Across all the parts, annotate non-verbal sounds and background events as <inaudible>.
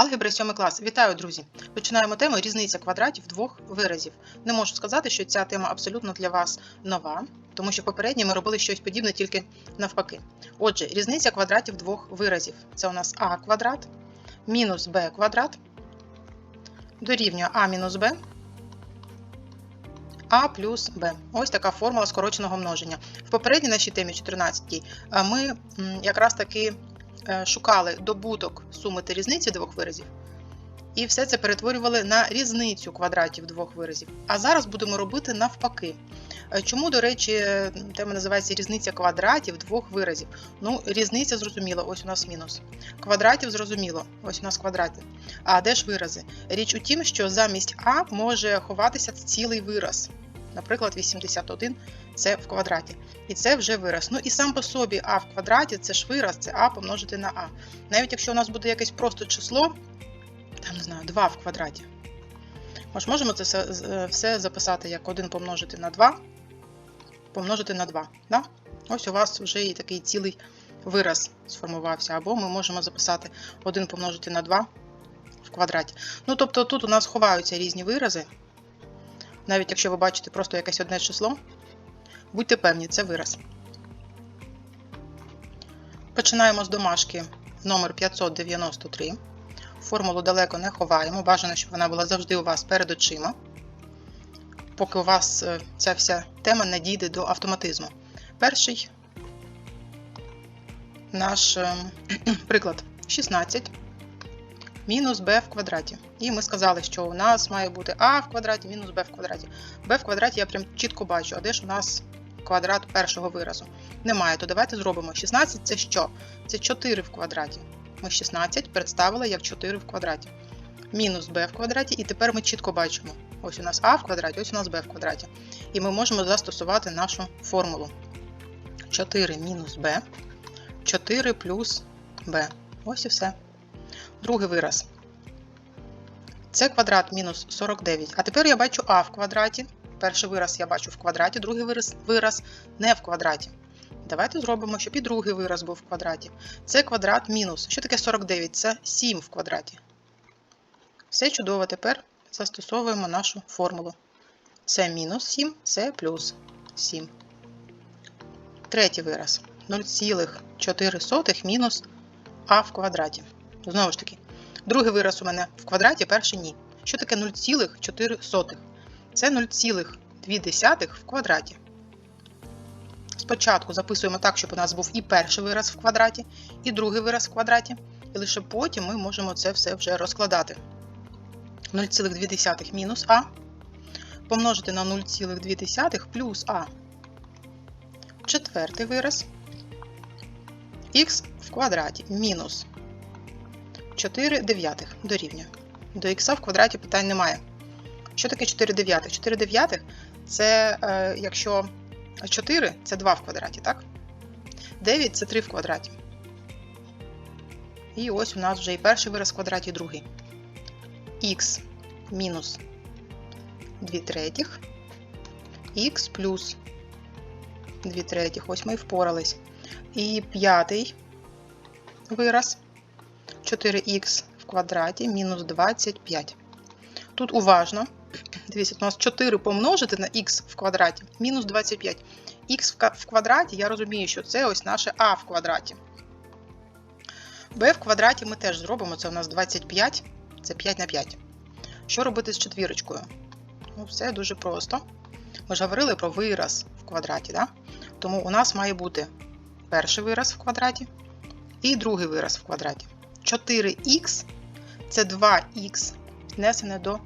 Алгебра 7 клас. Вітаю, друзі! Починаємо тему різниця квадратів двох виразів. Не можу сказати, що ця тема абсолютно для вас нова, тому що попередньо ми робили щось подібне тільки навпаки. Отже, різниця квадратів двох виразів. Це у нас а квадрат мінус b квадрат дорівнює а мінус b, а плюс b. Ось така формула скороченого множення. В попередній нашій темі 14 ми якраз таки е, шукали добуток суми та різниці двох виразів. І все це перетворювали на різницю квадратів двох виразів. А зараз будемо робити навпаки. Е, Чому, до речі, е, тема називається різниця квадратів двох виразів? Ну, різниця зрозуміло, ось у нас мінус. Квадратів зрозуміло, ось у нас квадрати. А де ж вирази? Річ у тім, що замість А може ховатися цілий вираз. Наприклад, 81 це в квадраті. І це вже вираз. Ну і сам по собі А в квадраті це ж вираз, це А помножити на А. Навіть якщо у нас буде якесь просто число, там не знаю, 2 в квадраті. Ми ж можемо це все, записати як 1 помножити на 2, помножити на 2. Да? Ось у вас вже і такий цілий вираз сформувався. Або ми можемо записати 1 помножити на 2 в квадраті. Ну, тобто тут у нас ховаються різні вирази. Навіть якщо ви бачите просто якесь одне число, будьте певні, це вираз. Починаємо з домашки номер 593. Формулу далеко не ховаємо. Бажано, щоб вона була завжди у вас перед очима, поки у вас е, ця вся тема не дійде до автоматизму. Перший наш е, <clears throat> приклад 16 мінус b в квадраті. І ми сказали, що у нас має бути а в квадраті мінус b в квадраті. b в квадраті я прям чітко бачу, а де ж у нас квадрат першого виразу? Немає, то давайте зробимо 16 це що? Це 4 в квадраті. Ми 16 представили як 4 в квадраті. Мінус b в квадраті, і тепер ми чітко бачимо. Ось у нас а в квадраті, ось у нас b в квадраті. І ми можемо застосувати нашу формулу. 4 мінус b, 4 плюс b. Ось і все. Другий вираз. Це квадрат мінус 49. А тепер я бачу а в квадраті. Перший вираз я бачу в квадраті, другий вираз, вираз не в квадраті. Давайте зробимо, щоб і другий вираз був в квадраті. Це квадрат мінус. Що таке 49? Це 7 в квадраті. Все чудово. Тепер застосовуємо нашу формулу. Це мінус 7, це плюс 7. Третій вираз. 0,4 мінус а в квадраті. Знову ж таки, другий вираз у мене в квадраті, перший ні. Що таке 0,4? Це 0,2 в квадраті. Спочатку записуємо так, щоб у нас був і перший вираз в квадраті, і другий вираз в квадраті. І лише потім ми можемо це все вже розкладати. 0,2 мінус а помножити на 0,2 плюс а. Четвертий вираз х в квадраті мінус 4 дев'ятих дорівнює. До х в квадраті питань немає. Що таке 4 дев'ятих? 4 дев'ятих це е, якщо 4 це 2 в квадраті, так? 9 це 3 в квадраті. І ось у нас вже і перший вираз в квадраті, і другий. х мінус 2 третіх, х плюс 2 третіх. Ось ми і впорались. І п'ятий вираз 4х в квадраті мінус 25. Тут уважно. Дивіться, у нас 4 помножити на х в квадраті мінус 25. Х в квадраті, я розумію, що це ось наше а в квадраті. b в квадраті ми теж зробимо, це у нас 25, це 5 на 5. Що робити з четвірочкою? Ну, все дуже просто. Ми ж говорили про вираз в квадраті, да? тому у нас має бути перший вираз в квадраті і другий вираз в квадраті. 4х це 2х внесене до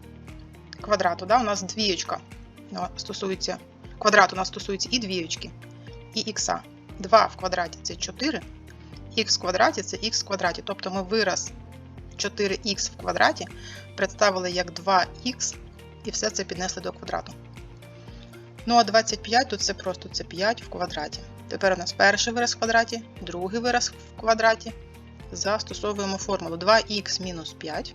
квадрату. Да? У нас двієчка ну, стосується, квадрат у нас стосується і двієчки, і х. 2 в квадраті це 4, х в квадраті це х в квадраті. Тобто ми вираз 4х в квадраті представили як 2х і все це піднесли до квадрату. Ну а 25 тут це просто це 5 в квадраті. Тепер у нас перший вираз в квадраті, другий вираз в квадраті. Застосовуємо формулу 2х мінус 5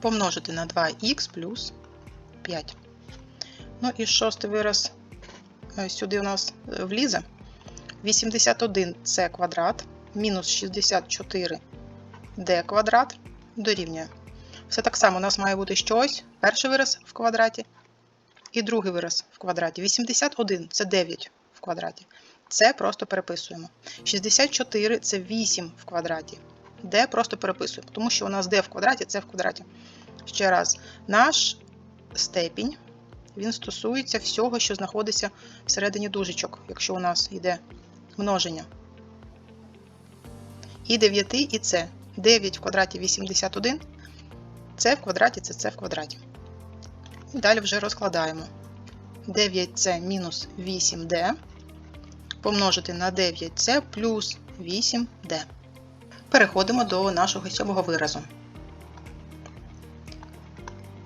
помножити на 2х плюс 5. Ну і шостий вираз е, сюди у нас е, влізе. 81 це квадрат, мінус 64 d квадрат дорівнює. Все так само у нас має бути щось, перший вираз в квадраті і другий вираз в квадраті. 81 це 9 в квадраті. Це просто переписуємо. 64 це 8 в квадраті. D просто переписуємо, тому що у нас d в квадраті це в квадраті. Ще раз, наш степінь він стосується всього, що знаходиться всередині дужечок, якщо у нас йде множення. І 9, і це. 9 в квадраті 81. Це в квадраті, це це в квадраті. І далі вже розкладаємо. 9це мінус 8d помножити на 9c плюс 8d. Переходимо до нашого сьомого виразу.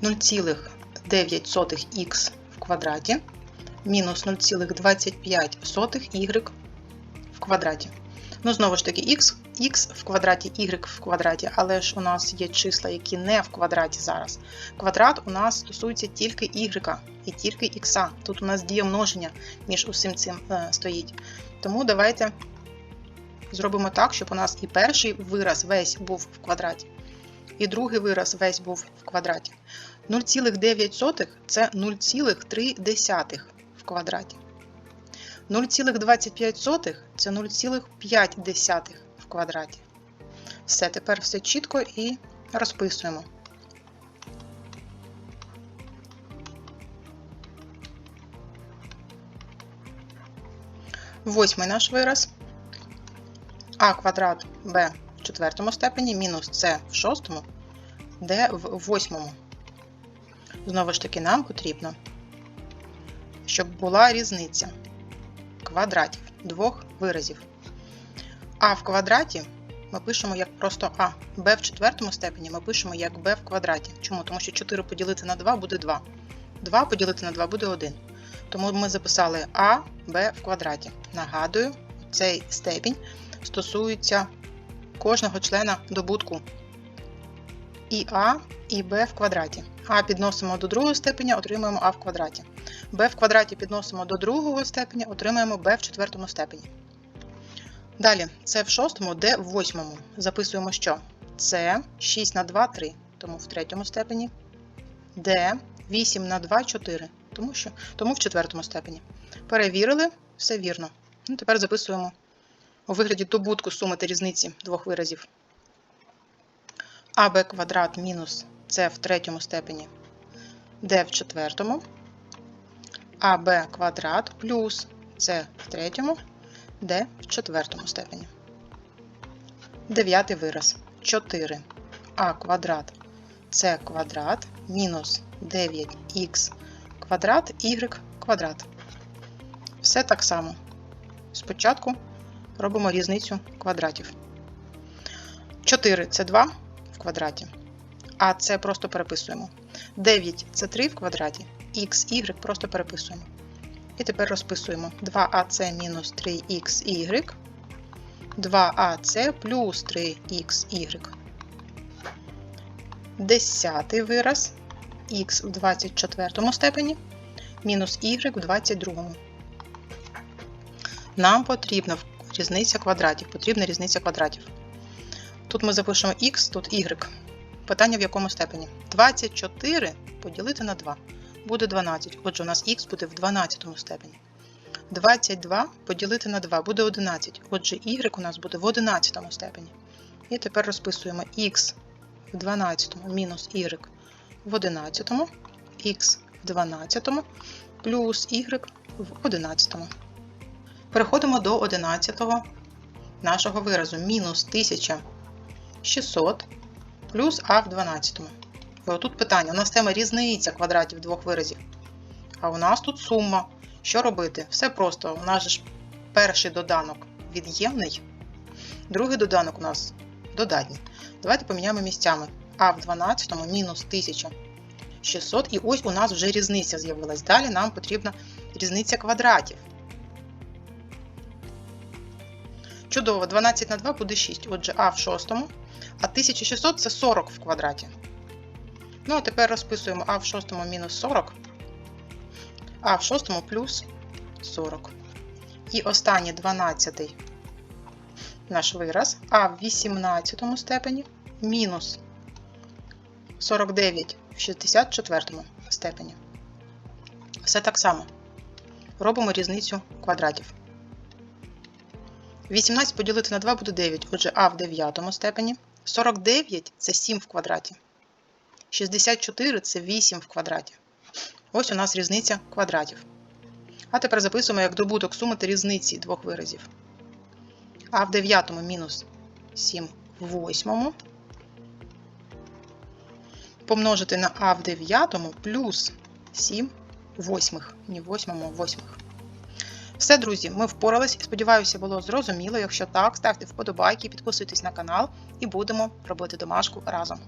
0,9х в квадраті мінус 0,25y в квадраті. Ну, знову ж таки, x, x в квадраті, y в квадраті, але ж у нас є числа, які не в квадраті зараз. Квадрат у нас стосується тільки y і тільки x. Тут у нас дія множення між усім цим е, стоїть. Тому давайте зробимо так, щоб у нас і перший вираз весь був в квадраті, і другий вираз весь був в квадраті. 0,9 це 0,3 в квадраті. 0,25 це 0,5 в квадраті. Все, тепер все чітко і розписуємо. Восьмий наш вираз. А квадрат b в четвертому степені мінус c в шостому, d в восьмому. Знову ж таки, нам потрібно, щоб була різниця квадратів двох виразів. А в квадраті ми пишемо як просто А. Б в четвертому степені ми пишемо як Б в квадраті. Чому? Тому що 4 поділити на 2 буде 2. 2 поділити на 2 буде 1. Тому ми записали А, Б в квадраті. Нагадую, цей степінь стосується кожного члена добутку і А, і Б в квадраті. А підносимо до другого степеня, отримуємо А в квадраті. Б в квадраті підносимо до другого степеня, отримаємо Б в четвертому степені. Далі, С в шостому, Д в восьмому. Записуємо, що С 6 на 2 3, тому в третьому степені. Д 8 на 2 4, тому що, тому в четвертому степені. Перевірили, все вірно. Ну, Тепер записуємо у вигляді добутку суми та різниці двох виразів. АБ квадрат мінус С в третьому степені, Д в четвертому, АБ квадрат плюс С в третьому, Д в четвертому степені. Дев'ятий вираз 4 А квадрат С квадрат мінус 9х квадрат y квадрат. Все так само. Спочатку робимо різницю квадратів. 4 це 2 в квадраті, а це просто переписуємо. 9 це 3 в квадраті, х, y просто переписуємо. І тепер розписуємо 2ac мінус 3xy, 2ac плюс 3xy. Десятий вираз х в 24 степені мінус y в 22. Нам потрібна різниця квадратів. Потрібна різниця квадратів. Тут ми запишемо х, тут y. Питання в якому степені? 24 поділити на 2 буде 12. Отже, у нас х буде в 12 степені. 22 поділити на 2 буде 11. Отже, y у нас буде в 11 степені. І тепер розписуємо х в 12 мінус y в 11, х в 12 плюс y в 11. Переходимо до 11 нашого виразу. Мінус 1600 плюс а в 12. І отут питання. У нас тема різниця квадратів двох виразів. А у нас тут сума. Що робити? Все просто. У нас ж перший доданок від'ємний, другий доданок у нас додатній. Давайте поміняємо місцями. А в 12 мінус 1600. І ось у нас вже різниця з'явилась. Далі нам потрібна різниця квадратів. Чудово, 12 на 2 буде 6. Отже, А в шостому. А 1600 це 40 в квадраті. Ну, а тепер розписуємо А в шостому мінус 40, А в шостому плюс 40. І останній 12 наш вираз А в 18 степені мінус 49 в 64 степені. Все так само. Робимо різницю квадратів. 18 поділити на 2 буде 9. Отже, а в 9 степені. 49 це 7 в квадраті. 64 це 8 в квадраті. Ось у нас різниця квадратів. А тепер записуємо як добуток суми та різниці двох виразів. А в 9 мінус 7 в 8 помножити на А в 9 плюс 7 восьмих. Ні, в 8 а в 8. Все, друзі, ми впорались. Сподіваюся, було зрозуміло. Якщо так, ставте вподобайки, підписуйтесь на канал і будемо робити домашку разом.